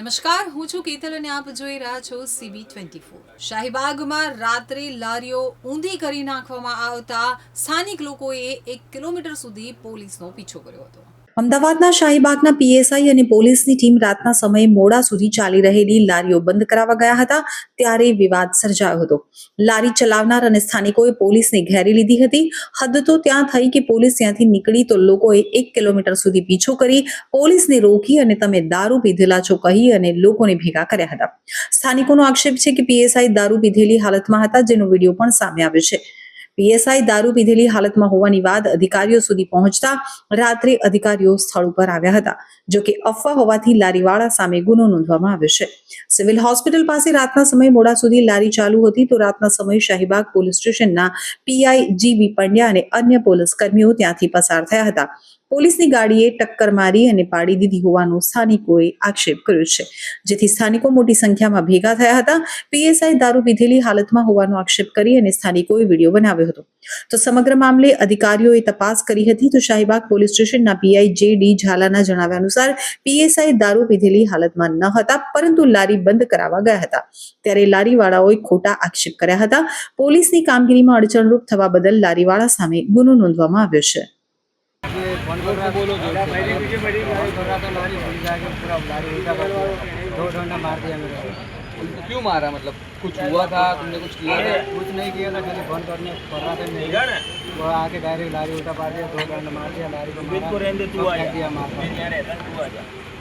નમસ્કાર, હું છું કેતલ અને આપ જોઈ રહ્યા છો સીબી ટ્વેન્ટી ફોર શાહીબાગમાં રાત્રે લારીઓ ઊંધી કરી નાખવામાં આવતા સ્થાનિક લોકોએ એક કિલોમીટર સુધી પોલીસનો પીછો કર્યો હતો. અમદાવાદના શાહીબાગના પીએસઆઈ અને પોલીસની ટીમ રાતના સમયે મોડા સુધી ચાલી રહેલી લારીઓ બંધ કરાવવા ગયા હતા, ત્યારે વિવાદ સર્જાયો હતો. લારી ચલાવનાર અને સ્થાનિકોએ પોલીસને ઘેરી લીધી હતી. હદ તો ત્યાં થઈ કે પોલીસ ત્યાંથી નીકળી તો લોકોએ એક કિલોમીટર સુધી પીછો કરી પોલીસને રોકી અને તમે દારૂ પીધેલા છો કહી અને લોકોને ભેગા કર્યા હતા. સ્થાનિકોનો આક્ષેપ છે કે પીએસઆઈ દારૂ પીધેલી હાલતમાં હતા, જેનો વીડિયો પણ સામે આવ્યો છે. પીએસઆઈ દારૂ પીધેલી હાલતમાં હોવાની વાત અધિકારીઓ સુધી પહોંચતા રાત્રે અધિકારીઓ સ્થળ ઉપર આવ્યા હતા, જો કે અફવા હોવાથી લારીવાળા સામે ગુનો નોંધવામાં આવ્યો છે. સિવિલ હોસ્પિટલ પાસે રાતના સમયે મોડા સુધી લારી ચાલુ હતી તો રાતના સમયે શાહીબાગ પોલીસ સ્ટેશનના પીઆઈ જીવી પંડ્યા અને અન્ય પોલીસ કર્મીઓ ત્યાંથી પસાર થયા હતા. પોલીસની ગાડીએ ટક્કર મારી અને પાડી દીધી હોવાનો સ્થાનિકોએ આક્ષેપ કર્યો છે. જેથી સ્થાનિકો મોટી સંખ્યામાં ભેગા થયા હતા. પીએસઆઈ દારૂ પીધેલી હાલતમાં હોવાનો આક્ષેપ કરી અને સ્થાનિકોએ વીડિયો બનાવ્યો હતો. તો સમગ્ર મામલે અધિકારીઓએ તપાસ કરી હતી તો શાહીબાગ પોલીસ સ્ટેશનના પીઆઈ જે ડી ઝાલાના જણાવ્યા અનુસાર પીએસઆઈ દારૂ પીધેલી હાલતમાં ન હતા, પરંતુ લારી બંધ કરાવવા ગયા હતા. ત્યારે લારીવાળાઓએ ખોટા આક્ષેપ કર્યા હતા. પોલીસની કામગીરીમાં અડચણરૂપ થવા બદલ લારીવાળા સામે ગુનો નોંધવામાં આવ્યો છે. बोलो जो पूरा दो मार दिया मेरे उनको क्यों मारा? मतलब कुछ हुआ था? तुमने कुछ किया था? कुछ नहीं किया था खाली फ़ोन करने कर रहा था नहीं वो आके डायरेक्ट लारी उल्टा पार दिया दो डंडा मार दिया लारी को मारा। रहने तू आ दिया मार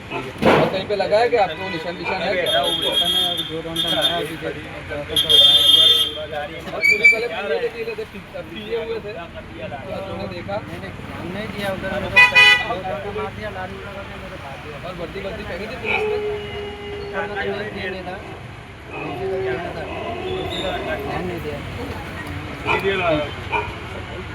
और कहीं पे लगा है कि आपको निशान निशान है क्या? दो डंडा मारा और पुलिस वाले पीने के लिए थे, पी- पिए हुए थे तो तुमने देखा मैंने ध्यान नहीं दिया उधर मेरे को दो डंडा मार दिया लारी उल्टा कर दिया मेरे भाग दिया और वर्दी वर्दी पहनी थी पुलिस ने ऊपर का तो नहीं दिया नहीं था नीचे का दिया था नीचे का ध्यान नहीं दिया